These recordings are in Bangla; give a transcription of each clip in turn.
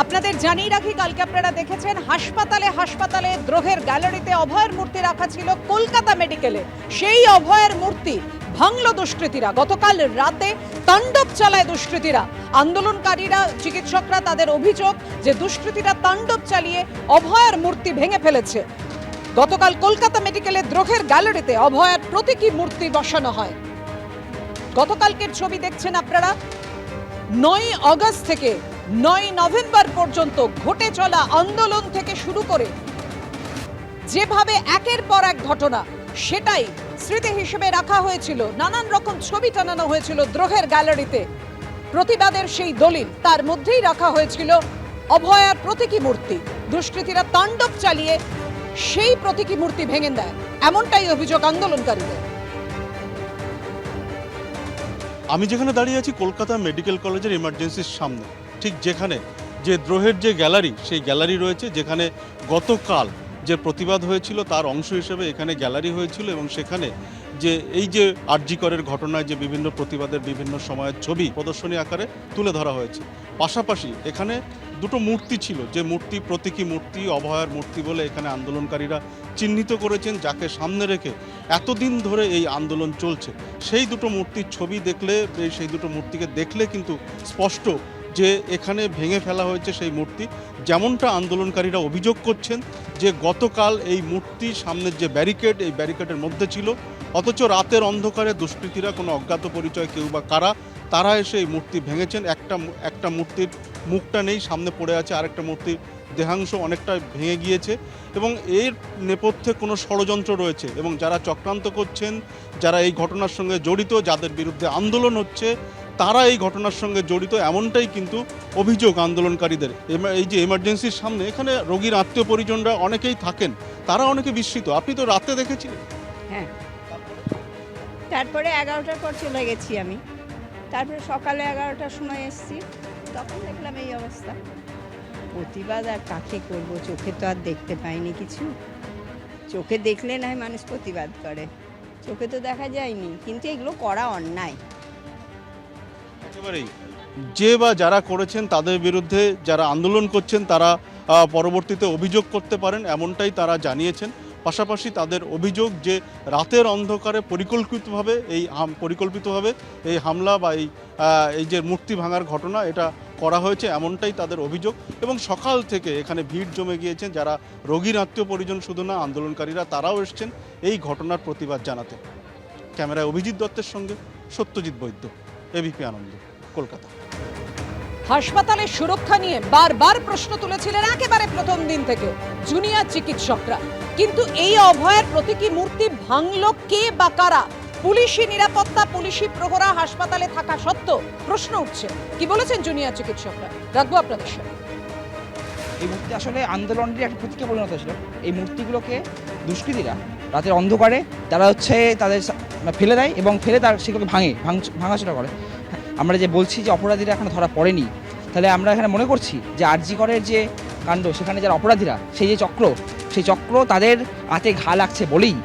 আপনাদের জানিয়ে রাখি, কালকে আপনারা দেখেছেন, হাসপাতালে হাসপাতালে দ্রোহের গ্যালারিতে অভয়ের মূর্তি রাখা ছিল কলকাতা মেডিকেলে। সেই অভয়ের মূর্তি ভাঙল দুষ্কৃতীরা। গতকাল রাতে তাণ্ডব চালায় দুষ্কৃতীরা। আন্দোলনকারীরা, চিকিৎসকরা তাদের অভিযোগ যে দুষ্কৃতীরা তাণ্ডব চালিয়ে অভয়ের মূর্তি ভেঙে ফেলেছে। গতকাল কলকাতা মেডিকেলে দ্রোহের গ্যালারিতে অভয়ের প্রতীকী মূর্তি বসানো হয়। গতকালকের ছবি দেখছেন আপনারা। নয় অগস্ট থেকে নয় নভেম্বর পর্যন্ত ঘটে চলা আন্দোলন থেকে শুরু করে যেভাবে একের পর এক ঘটনা, সেটাই স্মৃতি হিসেবে রাখা হয়েছিল। নানান রকম ছবি টানানো হয়েছিল দ্রোহের গ্যালারিতে। প্রতিবাদের সেই দলিল তার মধ্যেই রাখা হয়েছিল অভয়ার প্রতীকী মূর্তি। দুষ্কৃতীরা তাণ্ডব চালিয়ে সেই প্রতীকী মূর্তি ভেঙে দেয়। এমনটাই অভিযোগ আন্দোলনকারীদের। আমি যেখানে দাঁড়িয়ে আছি, কলকাতা মেডিকেল কলেজের ইমার্জেন্সির সামনে। ঠিক যেখানে যে দ্রোহের যে গ্যালারি, সেই গ্যালারি রয়েছে যেখানে গতকাল যে প্রতিবাদ হয়েছিল তার অংশ হিসেবে এখানে গ্যালারি হয়েছিল এবং সেখানে যে এই যে আরজিকরের ঘটনায় যে বিভিন্ন প্রতিবাদের বিভিন্ন সময়ের ছবি প্রদর্শনী আকারে তুলে ধরা হয়েছে। পাশাপাশি এখানে দুটো মূর্তি ছিল, যে মূর্তি প্রতীকী মূর্তি, অভয়ার মূর্তি বলে এখানে আন্দোলনকারীরা চিহ্নিত করেছেন, যাকে সামনে রেখে এতদিন ধরে এই আন্দোলন চলছে। সেই দুটো মূর্তির ছবি দেখলে সেই দুটো মূর্তিকে দেখলে কিন্তু স্পষ্ট যে এখানে ভেঙে ফেলা হয়েছে সেই মূর্তি, যেমনটা আন্দোলনকারীরা অভিযোগ করছেন যে গতকাল এই মূর্তি সামনের যে ব্যারিকেড, এই ব্যারিকেডের মধ্যে ছিল। অথচ রাতের অন্ধকারে দুষ্কৃতীরা কোনো অজ্ঞাত পরিচয় কেউ বা কারা, তারা এসে এই মূর্তি ভেঙেছেন। একটা একটা মূর্তির মুখটা নেই, সামনে পড়ে আছে আরেকটা মূর্তির দেহাংশ অনেকটা ভেঙে গিয়েছে এবং এর নেপথ্যে কোনো ষড়যন্ত্র রয়েছে এবং যারা চক্রান্ত করছেন, যারা এই ঘটনার সঙ্গে জড়িত, যাদের বিরুদ্ধে আন্দোলন হচ্ছে তারা এই ঘটনার সঙ্গে জড়িত, এমনটাই কিন্তু অভিযোগ আন্দোলনকারীদের। এই যে এমার্জেন্সির সামনে এখানে রোগীর আত্মীয় পরিজনরা অনেকেই থাকেন, তারা অনেকে বিস্মিত। আপনি তো রাতে দেখেছিলেন। হ্যাঁ। তারপরে এগারোটার পর চলে গেছি আমি। তারপরে সকালে এগারোটার সময় এসেছি। তখন দেখলাম এই অবস্থা। প্রতিবাদ আর কাকে করব? চোখে তো আর দেখতে পাইনি কিছু। চোখে দেখলে নয় মানুষ প্রতিবাদ করে। চোখে তো দেখা যায়নি। কিন্তু এগুলো করা অন্যায়। একেবারেই। যে বা যারা করেছেন তাদের বিরুদ্ধে যারা আন্দোলন করছেন তারা পরবর্তীতে অভিযোগ করতে পারেন, এমনটাই তারা জানিয়েছেন। পাশাপাশি তাদের অভিযোগ যে রাতের অন্ধকারে পরিকল্পিতভাবে এই পরিকল্পিতভাবে এই হামলা বা এই এই যে মূর্তি ভাঙার ঘটনা এটা করা হয়েছে, এমনটাই তাদের অভিযোগ। এবং সকাল থেকে এখানে ভিড় জমে গিয়েছে, যারা রোগীর আত্মীয় পরিজন শুধু না, আন্দোলনকারীরা তারাও এসছেন এই ঘটনার প্রতিবাদ জানাতে। ক্যামেরায় অভিজিৎ দত্তের সঙ্গে সত্যজিৎ বৈদ্য এবিপি আনন্দ। কলকাতা। হাসপাতালের সুরক্ষা নিয়ে বারবার প্রশ্ন তুলেছিলেন একেবারে প্রথম দিন থেকে জুনিয়র চিকিৎসকরা। কিন্তু এই অভয়ের প্রতীকী মূর্তি ভাঙল কে বা কারা? পুলিশি নিরাপত্তা পুলিশি প্রহরা হাসপাতালে থাকা সত্ত্বেও প্রশ্ন উঠছে। কি বলেছেন জুনিয়র চিকিৎসকরা? রাখব আপনাদের সাথে। এই মূর্তি আসলে আন্দোলনের একটা প্রতীকে পরিণত ছিল। এই মূর্তিগুলোকে দুষ্কৃতীরা রাতের অন্ধকারে তারা হচ্ছে তাদের ফেলে দেয় এবং ফেলে তার সেগুলোকে ভাঙে ভাঙ- ভাঙাচোরা করে। আমরা যে বলছি যে অপরাধীরা এখনও ধরা পড়েনি, তাহলে আমরা এখানে মনে করছি যে আরজি করের যে কাণ্ড, সেখানে যারা অপরাধীরা, সেই যে চক্র, সেই চক্র তাদের হাতে ঘা লাগছে বলেই,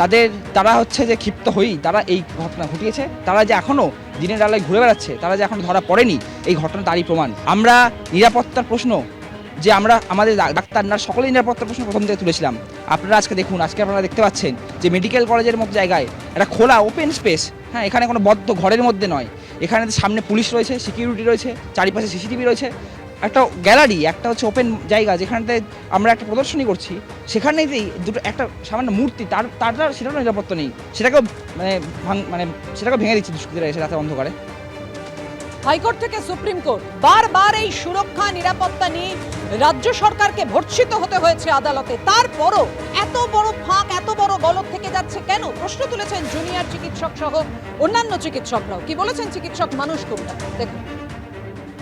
তাদের, তারা হচ্ছে যে ক্ষিপ্ত হয়েই তারা এই ঘটনা ঘটিয়েছে, তারা যে এখনও দিনের আলোয় ঘুরে বেড়াচ্ছে, তারা যে এখনও ধরা পড়েনি, এই ঘটনা তারই প্রমাণ। আমরা নিরাপত্তার প্রশ্ন, যে আমরা আমাদের ডাক্তার নার্স সকলেই নিরাপত্তার প্রশ্ন প্রথম থেকে তুলেছিলাম। আপনারা আজকে দেখুন, আজকে আপনারা দেখতে পাচ্ছেন যে মেডিকেল কলেজের মতো জায়গায় একটা খোলা ওপেন স্পেস হ্যাঁ এখানে কোনো বদ্ধ ঘরের মধ্যে নয়। এখানে সামনে পুলিশ রয়েছে সিকিউরিটি রয়েছে, চারিপাশে সিসিটিভি রয়েছে। একটা গ্যালারি একটা হচ্ছে ওপেন জায়গা যেখানতে আমরা একটা প্রদর্শনী করছি। সেখানেতেই দুটো, একটা সামান্য মূর্তি, তার তার তার সেটারও নিরাপত্তা নেই। সেটাকেও মানে ভাঙ- মানে সেটাকেও ভেঙে দিচ্ছে দুষ্কৃতীরা এসে রাতের অন্ধকারে। হাইকোর্ট থেকে সুপ্রিম কোর্ট, বারবার এই সুরক্ষা, নিরাপত্তা নিয়ে রাজ্য সরকারকে ভর্ৎসিত হতে হয়েছে আদালতে। তারপরও এত বড় ফাঁক, এত গলত থেকে যাচ্ছে কেন? প্রশ্ন তুলেছেন জুনিয়র চিকিৎসক সহ অন্যান্য চিকিৎসকরাও। কি বলেছেন চিকিৎসক মানুষ কুমড়া দেখুন।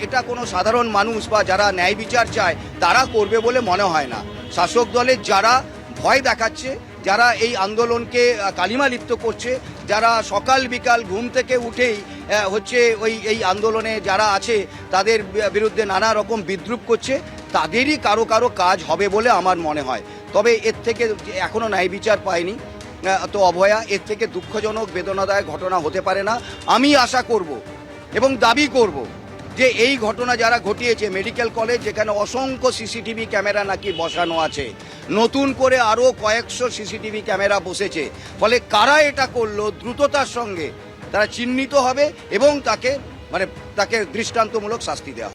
এটা কোনো সাধারণ মানুষ বা যারা ন্যায় বিচার চায় তারা করবে বলে মনে হয় না। শাসক দলের যারা ভয় দেখাচ্ছে যারা এই আন্দোলনকে আহ, কালিমা লিপ্ত করছে যারা সকাল বিকাল ঘুম থেকে উঠেই হচ্ছে ওই এই আন্দোলনে যারা আছে তাদের বিরুদ্ধে নানা রকম বিদ্রুপ করছে তাদেরই কারও কারও কাজ হবে বলে আমার মনে হয়। তবে এর থেকে এখনও ন্যায় বিচার পায়নি তো অভয়া, এর থেকে দুঃখজনক, বেদনাদায়ক ঘটনা হতে পারে না আমি আশা করব এবং দাবি করব যে এই ঘটনা যারা ঘটিয়েছে, মেডিকেল কলেজ, যেখানে অসংখ্য সিসিটিভি ক্যামেরা নাকি বসানো আছে, নতুন করে আরও কয়েকশো সিসিটিভি ক্যামেরা বসেছে, ফলে কারা এটা করল, দ্রুততার সঙ্গে তারা চিহ্নিত হবে এবং তাকে মানে তাকে দৃষ্টান্তমূলক শাস্তি দেওয়া।